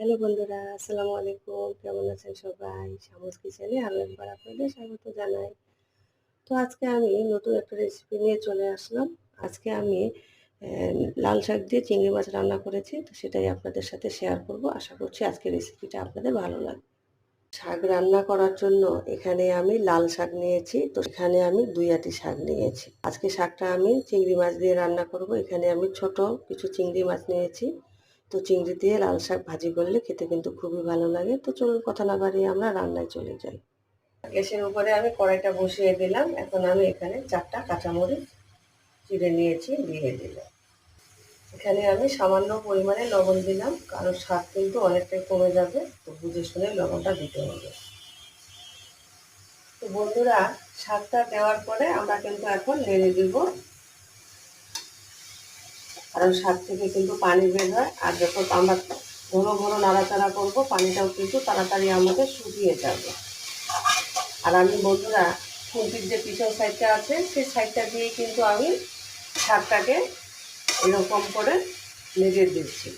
Hello বন্ধুরা, আসসালামু আলাইকুম। কেমন আছেন সবাই? শামুস কিচেনে একবার আপনাদের স্বাগত জানাই। তো আজকে আমি নতুন একটা রেসিপি নিয়ে চলে আসলাম। আজকে আমি লাল শাক দিয়ে চিংড়ি মাছ রান্না করেছি। তো সেটাই আপনাদের সাথে শেয়ার করব। আশা করছি আজকে রেসিপিটা আপনাদের ভালো লাগবে। শাক রান্না করার জন্য এখানে আমি লাল শাক নিয়েছি। তো এখানে আমি দুই আটি শাক নিয়েছি। আজকে শাকটা আমি চিংড়ি মাছ দিয়ে রান্না করব। এখানে আমি ছোট কিছু চিংড়ি মাছ নিয়েছি। তো চিংড়ি দিয়ে লাল শাক ভাজি করলে খেতে কিন্তু খুবই ভালো লাগে। তো চলুন কথা না বাড়িয়ে আমরা রান্নায় চলে যাই। গ্যাসের উপরে আমি কড়াইটা বসিয়ে দিলাম। এখন আমি এখানে চারটা কাঁচামরিচ চিড়ে নিয়েছি, দিয়ে দিলাম। এখানে আমি সামান্য পরিমাণে লবণ দিলাম, কারণ স্বাদ কিন্তু অনেকটাই কমে যাবে, তো বুঝে শুনে লবণটা দিতে হবে। তো বন্ধুরা শাকটা দেওয়ার পরে আমরা কিন্তু এখন নেড়ে দিব কারণ শাক থেকে কিন্তু পানি বের হয়। আর যখন আমরা ঘন ঘন নাড়াচাড়া করব, পানিটাও কিন্তু তাড়াতাড়ি আমাদের শুকিয়ে যাবে। আর আমি বন্ধুরা, খুন্তির যে পিছন সাইডটা আছে, সেই সাইডটা দিয়ে কিন্তু আমি শাকটাকে এরকম করে নেড়ে দিচ্ছি।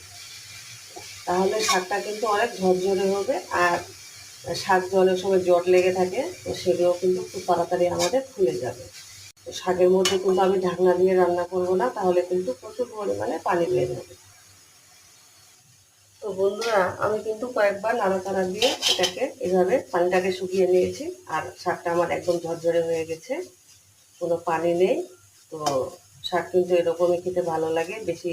তাহলে শাকটা কিন্তু অনেক ঝরঝরে হবে আর শাক জলের সময় জট লেগে থাকে, তো সেগুলো কিন্তু খুব তাড়াতাড়ি আমাদের খুলে যাবে। শাকের মধ্যে কিন্তু আমি ঢাকনা দিয়ে রান্না করব না, তাহলে কিন্তু প্রচুর পরিমাণে পানি বের হবে। তো বন্ধুরা, আমি কিন্তু কয়েকবার নাড়াচাড়া দিয়ে এটাকে এভাবে পানিটাকে শুকিয়ে নিয়েছি, আর শাকটা আমার একদম ঝরঝরে হয়ে গেছে, কোনো পানি নেই। তো শাক কিন্তু এরকমই খেতে ভালো লাগে, বেশি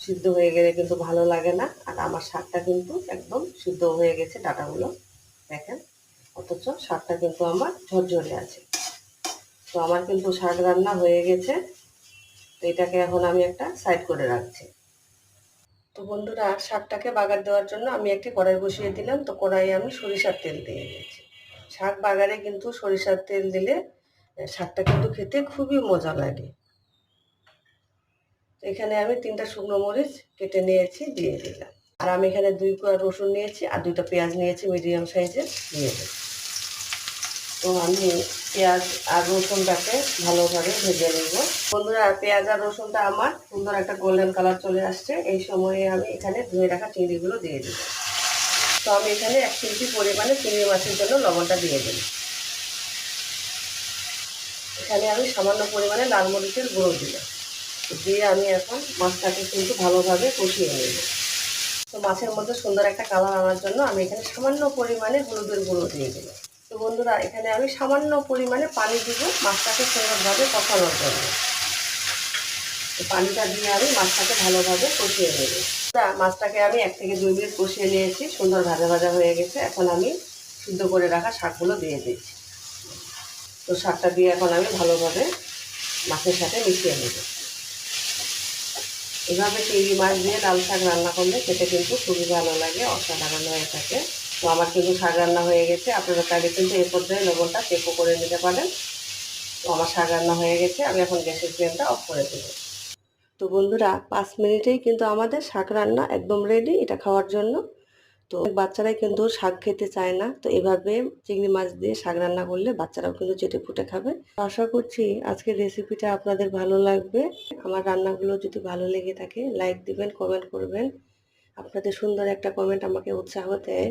সিদ্ধ হয়ে গেলে কিন্তু ভালো লাগে না, আর আমার শাকটা কিন্তু একদম সিদ্ধ হয়ে গেছে ডাটাগুলো, দেখেন। অথচ শাকটা কিন্তু আমার ঝরঝরে আছে। তো আমার কিন্তু শাক রান্না হয়ে গেছে। তো এটাকে এখন আমি একটা সাইড করে রাখছি। তো বন্ধুরা, শাকটাকে বাগার দেওয়ার জন্য আমি একটি কড়াই বসিয়ে দিলাম। তো কড়াইয়ে আমি সরিষার তেল দিয়ে দিয়েছি। শাক বাগারে কিন্তু সরিষার তেল দিলে শাকটা কিন্তু খেতে খুবই মজা লাগে। এখানে আমি তিনটা শুকনো মরিচ কেটে নিয়েছি, দিয়ে দিলাম। আর আমি এখানে দুই কোয়া রসুন নিয়েছি আর দুইটা পেঁয়াজ নিয়েছি, মিডিয়াম সাইজের দিয়ে দেব তো আমি পেঁয়াজ আর রসুনটাকে ভালোভাবে ভেজে নেব। বন্ধুরা, পেঁয়াজ আর রসুনটা আমার সুন্দর একটা গোল্ডেন কালার চলে আসছে। এই সময়ে আমি এখানে ধুয়ে রাখা চিংড়িগুলো দিয়ে দিব তো আমি এখানে এক কেজি পরিমাণে চিংড়ি মাছের জন্য লবণটা দিয়ে দিই এখানে আমি সামান্য পরিমাণে লাল মরিচের গুঁড়ো দিলাম। দিয়ে আমি এখন মাছটাকে কিন্তু ভালোভাবে কষিয়ে নেব। তো মাছের মধ্যে সুন্দর একটা কালার আনার জন্য আমি এখানে সামান্য পরিমাণে হলুদের গুঁড়ো দিয়ে দিলাম। বন্ধুরা, এখানে আমি সামান্য পরিমাণে পানি দিব, মাছটাকে সুন্দরভাবে কষানোর জন্য। পানিটা দিয়ে আমি মাছটাকে ভালোভাবে কষিয়ে নেব। মাছটাকে আমি এক থেকে দুই মিনিট কষিয়ে নিয়েছি, সুন্দর ভাজা ভাজা হয়ে গেছে। এখন আমি সিদ্ধ করে রাখা শাকগুলো দিয়ে দিচ্ছি। তো শাকটা দিয়ে এখন আমি ভালোভাবে মাছের সাথে মিশিয়ে নেব। এভাবে চিংড়ি মাছ দিয়ে লাল শাক রান্না করলে খেতে কিন্তু খুবই ভালো লাগে, অসাধারণ হয়ে থাকে। তো আমার কিন্তু শাক রান্না হয়ে গেছে। আপনারা চাইলে কিন্তু এ পর্যায়ে লবণটা চেকও করে নিতে পারেন। তো আমার শাক রান্না হয়ে গেছে, আমি এখন গ্যাসের ফ্লেমটা অফ করে দেবো। তো বন্ধুরা, পাঁচ মিনিটেই কিন্তু আমাদের শাক রান্না একদম রেডি এটা খাওয়ার জন্য। তো বাচ্চারাই কিন্তু শাক খেতে চায় না, তো এভাবে চিংড়ি মাছ দিয়ে শাক রান্না করলে বাচ্চারাও কিন্তু চেটে ফুটে খাবে। আশা করছি আজকের রেসিপিটা আপনাদের ভালো লাগবে। আমার রান্নাগুলো যদি ভালো লেগে থাকে লাইক দিবেন কমেন্ট করবেন। আপনাদের সুন্দর একটা কমেন্ট আমাকে উৎসাহ দেয়।